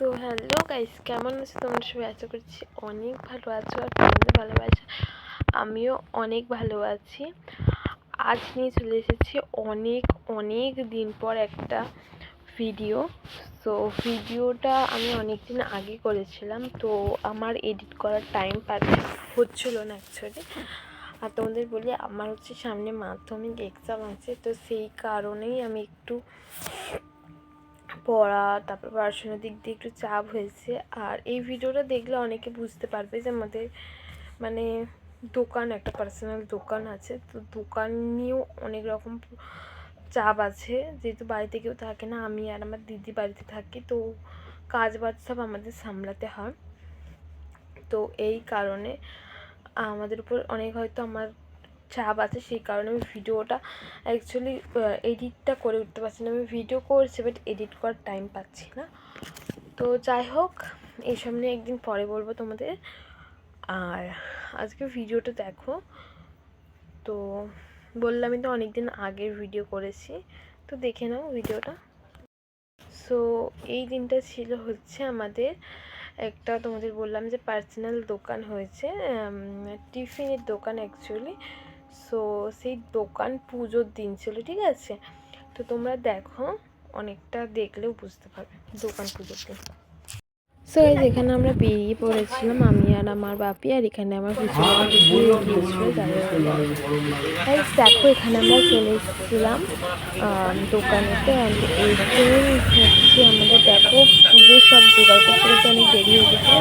তো hello guys, কেমন আছো? তোমরা সবাই আশা করছি অনেক ভালো আছো আর তোমাদের ভালোবাসা। আমিও অনেক ভালো আছি। আজ নিয়ে চলে এসেছি অনেক অনেক দিন পর একটা ভিডিও তো ভিডিওটা আমি অনেক দিন আগে করেছিলাম, তো আমার এডিট করার টাইম পাচ্ছে হচ্ছিল না অ্যাকচুয়ালি আর তোমাদের বলি, আমার হচ্ছে সামনে মাধ্যমিক এক্সাম আছে, তো সেই কারণেই আমি একটু পড়া, তারপর পড়াশোনার দিক দিয়ে একটু চাপ হয়েছে। আর এই ভিডিওটা দেখলে অনেকে বুঝতে পারবে যে আমাদের মানে দোকান, একটা পার্সোনাল দোকান আছে। তো দোকান নিয়েও অনেক রকম চাপ আছে। যেহেতু বাড়িতে কেউ থাকে না, আমি আর আমার দিদি বাড়িতে থাকি, তো কাজ বাজ সব আমাদের সামলাতে হয়। তো এই কারণে আমাদের উপর অনেক হয়তো আমার চাপ আছে সেই কারণে আমি ভিডিওটা অ্যাকচুয়ালি এডিটটা করে উঠতে পারছি না। আমি ভিডিও করছি বাট এডিট করার টাইম পাচ্ছি না। তো যাই হোক এইসব নিয়ে একদিন পরে বলব তোমাদের। আর আজকে ভিডিওটা দেখো। তো বললামই তো অনেক দিন আগের ভিডিও করেছি। তো দেখে নাও ভিডিওটা সো এই দিনটা ছিল হচ্ছে আমাদের একটা তোমাদের বললাম যে পার্সোনাল দোকান হয়েছে টিফিনের দোকান অ্যাকচুয়ালি সো সেই দোকান পুজোর দিন ছিল ঠিক আছে তো তোমরা দেখো অনেকটা দেখলেও বুঝতে পারবে দোকান পুজোর দিন সো এই যেখানে আমরা বেরিয়ে পড়েছিলাম আমি আর আমার বাপি আর এখানে আমার দেখো এখানে আমরা চলে এসেছিলাম দোকানেতে হচ্ছে আমাদের দেখো পুজোর সব জোগাড় করতে করতে অনেক দেরি হয়ে গেছে।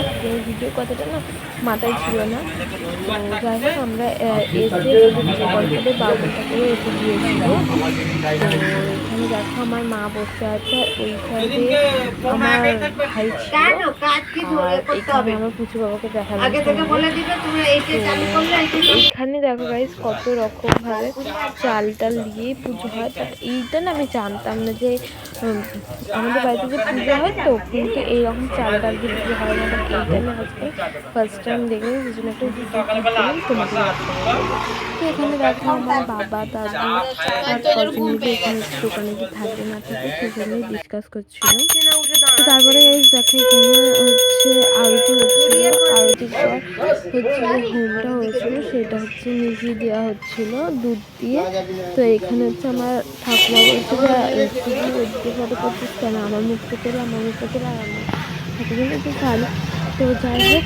ভিডিও কথাটা না মাথায় ছিল না। যাই হোক আমরা এসে জোগাড় করে বাবুটাকে এসে গিয়েছিল এখানে দেখো আমার মা বসে আছে ওই সাইডে আমার ভাই ছিল। আর এখানে আমার পুচু বাবাকে দেখা এইখানে দেখো গাইস কত রকম ভাবে চাল টাল দিয়ে পুজো হয়। এইটা না আমি জানতাম না যে আমাদের বাড়িতে যে পুজো হয় তো, কিন্তু এইরকম চাল টাল দিয়ে পুজো হয় না। এইটা আমি আজকে ফার্স্ট টাইম সেই জন্য একটা তো এখানে দেখো আমার বাবা, দাদু, আর কজন মিলে এখানে দোকানে কি থাকবে না থাকে সেই জন্যই ডিসকাস করছিল তো তারপরে দেখো এখানে হচ্ছে আরতি হচ্ছিল। আরতির পর হচ্ছে যে হোমটা হয়েছিল সেটা হচ্ছে মিশিয়ে দেওয়া হচ্ছিল দুধ দিয়ে। তো এখানে হচ্ছে আমার ঠাকুমা বলছে যে শুধু ওদিকে ফটো করছিস কেন? আমার মুখটা তোলা আমার মুখটা তোলা আর আমার ঠাকুমা তো ভালো তো যাই হোক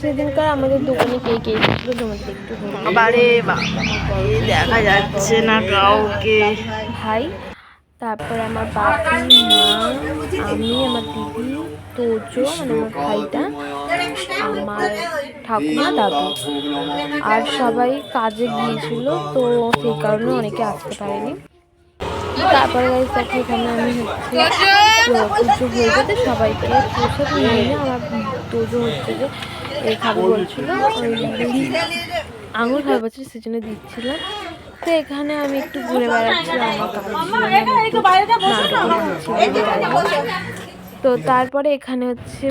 সেদিনকার আমাদের দোকানে কে কে এসেছিল তোমাদের একটু বারে দেখা যাচ্ছে না কাউকে। ভাই তারপরে আমার বাপি মা, আমি, আমার দিদি, তোজো মানে আমার ভাইটা, আমার ঠাকুমা, দাদু। আর সবাই কাজে গিয়েছিল, তো সেই কারণে অনেকে আসতে পারেনি। তারপরে এখানে আমি হচ্ছে হয়ে যেতে সবাইকে প্রসাদ নিয়ে আমার তোজো হচ্ছে যে এই খাবে বলছিল আঙুর খাবে বলছিল সেজন্য দিচ্ছিলাম। তো এখানে আমি একটু ঘুরে বেড়াচ্ছিলাম তো তারপরে এখানে হচ্ছে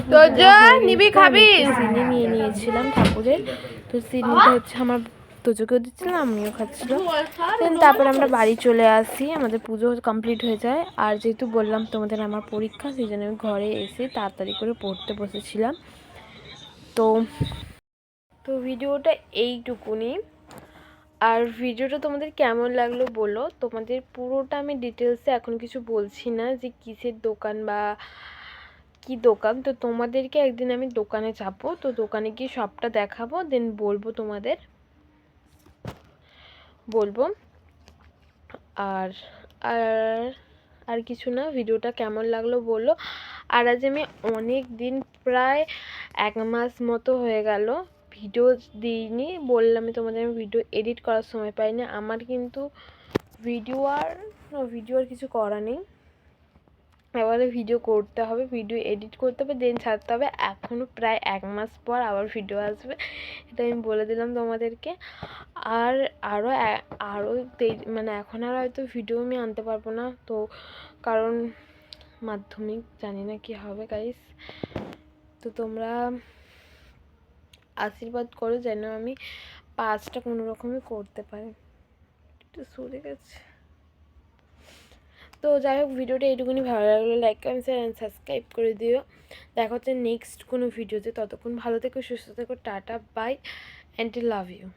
নিবি খাবি। চিনি নিয়ে নিয়েছিলাম ঠাকুরের। তো চিনিটা হচ্ছে আমার তোজোকেও দিচ্ছিলাম আমিও খাচ্ছিলাম দেন তারপর আমরা বাড়ি চলে আসি আমাদের পুজো কমপ্লিট হয়ে যায়। আর যেহেতু বললাম তোমাদের আমার পরীক্ষা সেই জন্য আমি ঘরে এসে তাড়াতাড়ি করে পড়তে বসেছিলাম। তো তো ভিডিওটা এইটুকুনি। আর ভিডিওটা তোমাদের কেমন লাগল বলো? তোমাদের পুরোটা আমি ডিটেলসে এখন কিছু বলছি না যে কিসের দোকান বা কি দোকান। তো তোমাদেরকে একদিন আমি দোকানে যাব, তো দোকানে গিয়ে সবটা দেখাবো দেন বলব তোমাদের। বলব। আর আর আর কিছু না, ভিডিওটা কেমন লাগল বলো। আর আজ আমি অনেক দিন প্রায় এক মাস মতো হয়ে গেল। ভিডিও দিইনি, বললামই তোমাদের আমি ভিডিও এডিট করার সময় পাইনি। আমার কিন্তু ভিডিও আর ভিডিও আর কিছু করা নেই। এবারে ভিডিও করতে হবে ভিডিও এডিট করতে হবে দেন ছাড়তে হবে। এখনও প্রায় এক মাস পর আবার ভিডিও আসবে, এটা আমি বলে দিলাম তোমাদেরকে। আর আরও আরও মানে এখন আর হয়তো ভিডিও আমি আনতে পারব না, তো কারণ মাধ্যমিক, জানি না কি হবে গাইস তো তোমরা আশীর্বাদ করো যেন আমি পাঁচটা কোনো রকমই করতে পারি। একটু সরে গেছে। তো যাই হোক, ভিডিওটা এইটুকুনি ভালো লাগল। Like comment share and subscribe করে দিও। দেখা হচ্ছে নেক্সট কোনো ভিডিওতে। ততক্ষণ ভালো থেকো, সুস্থ থেকো, tata bye and love you